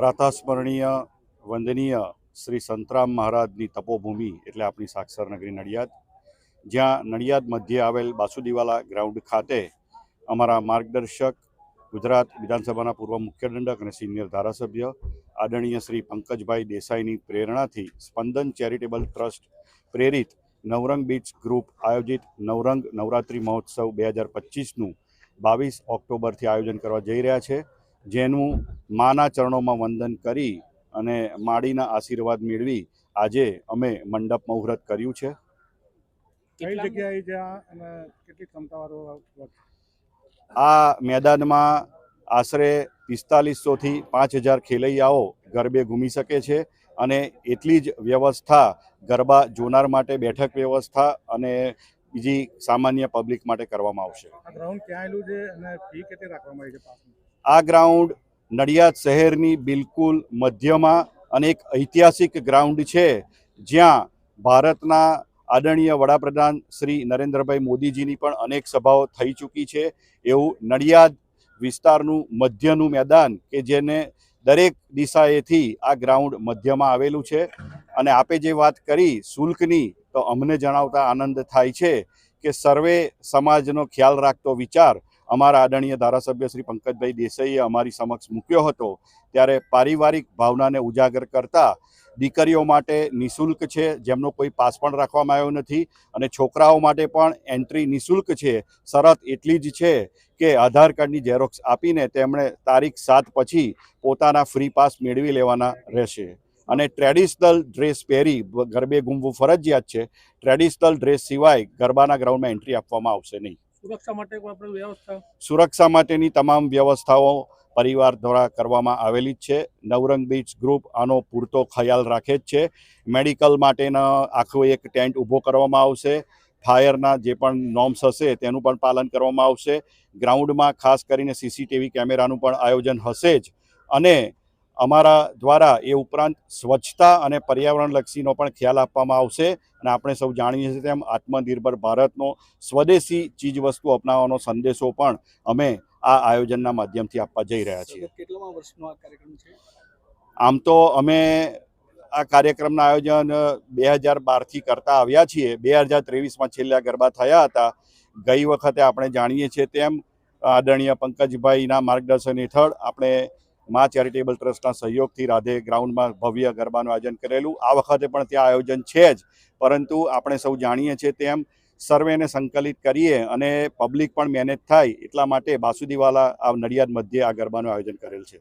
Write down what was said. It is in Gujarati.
પ્રાતઃસ્મરણીય, વંદનીય શ્રી સંતરામ મહારાજની તપોભૂમિ એટલે આપણી સાક્ષર નગરી નડિયાદ. જ્યાં નડિયાદ મધ્યે આવેલ બાસુદીવાલા ગ્રાઉન્ડ ખાતે અમારા માર્ગદર્શક, ગુજરાત વિધાનસભાના પૂર્વ મુખ્ય દંડક અને સિનિયર ધારાસભ્ય, આદરણીય શ્રી પંકજભાઈ દેસાઈની પ્રેરણાથી સ્પંદન ચેરિટેબલ ટ્રસ્ટ પ્રેરિત નવરંગ બીચ ગ્રુપ આયોજિત નવરંગ નવરાત્રિ મહોત્સવ બે હજાર પચીસનું બાવીસ ઓક્ટોબરથી આયોજન કરવા જઈ રહ્યા છે. જેનું માના ચરણોમાં વંદન કરી અને માડીના આશીર્વાદ મેળવી આજે અમે મંડપ મુહૂર્ત કર્યું છે? આ મેદાનમાં આશરે પિસ્તાલીસોથી પાંચ હજાર ખેલૈયાઓ ગરબે ઘૂમી શકે છે અને એટલી જ વ્યવસ્થા ગરબા જોનાર માટે બેઠક વ્યવસ્થા અને બીજી સામાન્ય પબ્લિક માટે કરવામાં આવશે. ગ્રાઉન્ડ ક્યાં આવેલું છે અને ફી કેટલી રાખવામાં આવી છે પાસની આ ગ્રાઉન્ડ નડિયાદ શહેરની બિલકુલ મધ્યમાં અને એક ઐતિહાસિક ગ્રાઉન્ડ છે, જ્યાં ભારતના આદરણીય વડાપ્રધાન શ્રી નરેન્દ્રભાઈ મોદીજીની પણ અનેક સભાઓ થઈ ચૂકી છે. એવું નડિયાદ વિસ્તારનું મધ્યનું મેદાન કે જેને દરેક દિશાએથી આ ગ્રાઉન્ડ મધ્યમાં આવેલું છે. અને આપે જે વાત કરી શુલ્કની, તો અમને જણાવતા આનંદ થાય છે કે સર્વે સમાજનો ખ્યાલ રાખતો વિચાર અમારા આદરણીય ધારાસભ્ય શ્રી પંકજભાઈ દેસાઈએ અમારી સમક્ષ મૂક્યો હતો ત્યારે પારિવારિક ભાવનાને ઉજાગર કરતા દીકરીઓ માટે નિઃશુલ્ક છે, જેમનો કોઈ પાસ પણ રાખવામાં આવ્યો નથી અને છોકરાઓ માટે પણ એન્ટ્રી નિઃશુલ્ક છે. શરત એટલી જ છે કે આધાર કાર્ડની ઝેરોક્સ આપીને તેમણે તારીખ સાત પછી પોતાના ફ્રી પાસ મેળવી લેવાના રહેશે. અને ટ્રેડિશનલ ડ્રેસ પહેરી ગરબે ઘૂમવું ફરજિયાત છે. ટ્રેડિશનલ ડ્રેસ સિવાય ગરબાના ગ્રાઉન્ડમાં એન્ટ્રી આપવામાં આવશે નહીં. સુરક્ષા માટેની તમામ વ્યવસ્થાઓ પરિવાર દ્વારા કરવામાં આવેલી જ છે. નવરંગ બીચ ગ્રુપ આનો પૂરતો ખ્યાલ રાખે જ છે. મેડિકલ માટેનો આખો એક ટેન્ટ ઊભો કરવામાં આવશે. ફાયરના જે પણ નોર્મ્સ હશે તેનું પણ પાલન કરવામાં આવશે. ગ્રાઉન્ડમાં ખાસ કરીને સીસીટીવી કેમેરાનું પણ આયોજન હશે જ. અને અમારા દ્વારા એ ઉપરાંત સ્વચ્છતા અને પર્યાવરણલક્ષીનો પણ ખ્યાલ આપવામાં આવશે અને આપણે સૌ જાણીએ છીએ તેમ આત્મનિર્ભર ભારતનો સ્વદેશી ચીજવસ્તુ અપનાવવાનો સંદેશો પણ અમે આ આયોજનના માધ્યમથી આપવા જઈ રહ્યા છીએ. કેટલામાં વર્ષનો આ કાર્યક્રમ છે? આમ તો અમે આ કાર્યક્રમના આયોજન બે હજાર બારથી કરતા આવ્યા છીએ. બે હજાર ત્રેવીસમાં છેલ્લા ગરબા થયા હતા. ગઈ વખતે આપણે જાણીએ છીએ તેમ આદરણીય પંકજભાઈના માર્ગદર્શન હેઠળ આપણે મા ચેરિટેબલ ટ્રસ્ટના સહયોગથી રાધે ગ્રાઉન્ડમાં ભવ્ય ગરબાનું આયોજન કરેલું. આ વખતે પણ ત્યાં આયોજન છે જ. પરંતુ આપણે સૌ જાણીએ છીએ તેમ સર્વેને સંકલિત કરીએ અને પબ્લિક પણ મેનેજ થાય એટલા માટે બાસુદીવાલા આ નડિયાદ મધ્યે આ ગરબાનું આયોજન કરેલ છે.